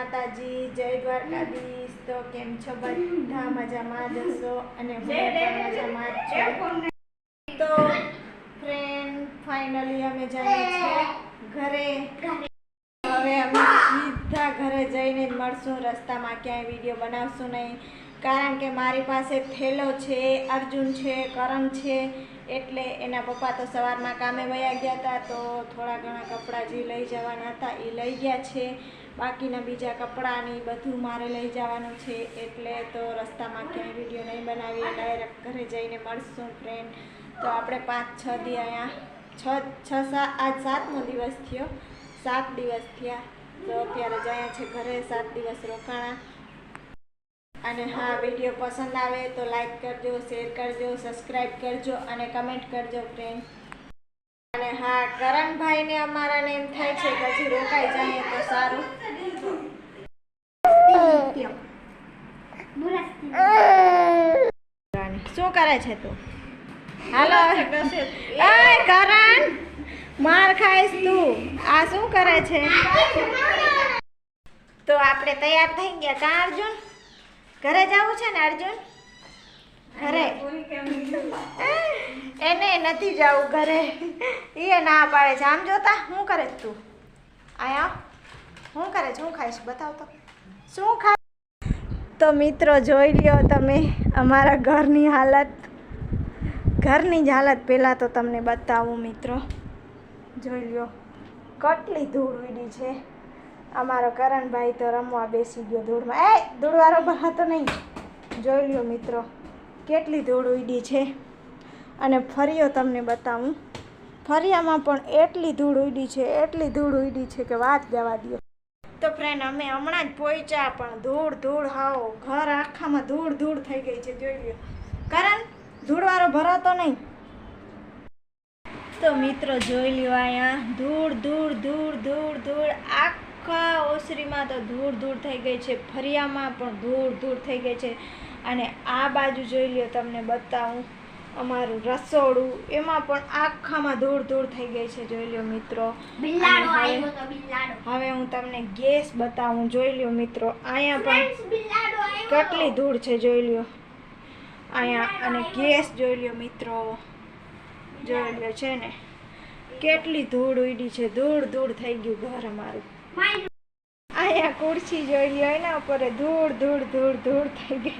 માતાજી જય દ્વારકાધીશ. તો કેમ છો બધા? મજામાં જશો અને મજામાં છો. તો ફ્રેન્ડ ફાઇનલી અમે જઈએ છીએ ઘરે. હવે અમે સીધા ઘરે જઈને જ મળશું. રસ્તામાં ક્યાંય વીડિયો બનાવશું નહીં. કારણ કે મારી પાસે થેલો છે અર્જુન છે કરમ છે. એટલે એના પપ્પા તો સવારમાં કામે વયા ગયા હતા તો થોડા ઘણા કપડાં જે લઈ જવાના હતા એ લઈ ગયા છે. બાકીના બીજા કપડાં ને બધું મારે લઈ જવાનું છે, એટલે તો રસ્તામાં ક્યાંય વીડિયો નહીં બનાવીએ ડાયરેક્ટ ઘરે જઈને મળશું ફ્રેન્ડ તો આપણે પાંચ, છ દી અહીંયા, છ છ સાત આજ સાતમો દિવસ થયો. સાત દિવસ થયા. તો અત્યારે જ અહીંયા છે ઘરે, સાત દિવસ રોકાણા. અને હા વીડિયો પસંદ આવે તો લાઈક કરજો શેર કરજો સબસ્ક્રાઈબ કરજો અને કમેન્ટ કરજો ફ્રેન્ડ અને હા કરણભાઈને અમારાને એમ થાય છે કે હજી રોકાઈ જાય તો સારું. શું કરે છે તું? હાલો. કરણ. માર ખાઈશ તું. આ શું કરે છે? તો આપણે તૈયાર થઈ ગયા કા, અર્જુન? ઘરે જવું છે ને, અર્જુન? ઘરે. એને નથી જવું ઘરે. એ ના પાડે છે. આમ જોતા શું કરે તું? આયા શું કરે છે? શું ખાઈશ બતાવ તો. શું ખા તો મિત્રો જોઈ લ્યો તમે અમારા ઘરની હાલત. ઘરની જ હાલત પહેલાં તો તમને બતાવું મિત્રો. જોઈ લ્યો કેટલી ધૂળ ઉડી છે. અમારો કરણભાઈ તો રમવા બેસી ગયો ધૂળમાં. એ ધૂળવાળો ભરાતો નહીં. જોઈ લ્યો મિત્રો. કેટલી ધૂળ ઉડી છે? અને ફરીઓ તમને બતાવું. ફરિયામાં પણ એટલી ધૂળ ઉડી છે, એટલી ધૂળ ઉડી છે કે વાત જવા દો તો ફ્રેન્ડ અમે હમણાં જ પહોંચ્યા, પણ ધૂળ ધૂળ હાવ ઘર આખામાં ધૂળ ધૂળ થઈ ગઈ છે, જોઈ લ્યો. કારણ, ધૂળવાળો ભરાતો નહીં. તો મિત્રો, જોઈ લ્યો અહીંયા, ધૂળ ધૂળ ધૂળ ધૂળ ધૂળ, આખા ઓસરીમાં તો ધૂળ ધૂળ થઈ ગઈ છે ફરિયામાં પણ ધૂળ ધૂળ થઈ ગઈ છે. અને આ બાજુ જોઈ લ્યો તમને બતાવું અમારું રસોડું એમાં પણ આખામાં ધૂળ ધૂળ થઈ ગઈ છે જોઈ લ્યો મિત્રો. હવે- હું તમને ગેસ બતાવું જોઈ લ્યો મિત્રો અહીંયા પણ કેટલી ધૂળ છે જોઈ લ્યો. અહીંયા અને ગેસ જોઈ લ્યો મિત્રો. જોઈ લ્યો છે ને કેટલી ધૂળ ઉડી છે ધૂળ ધૂળ થઈ ગયું ઘર અમારું. અહીંયા કુર્સી જોઈ લ્યો એના ઉપર ધૂળ ધૂળ ધૂળ ધૂળ થઈ ગઈ.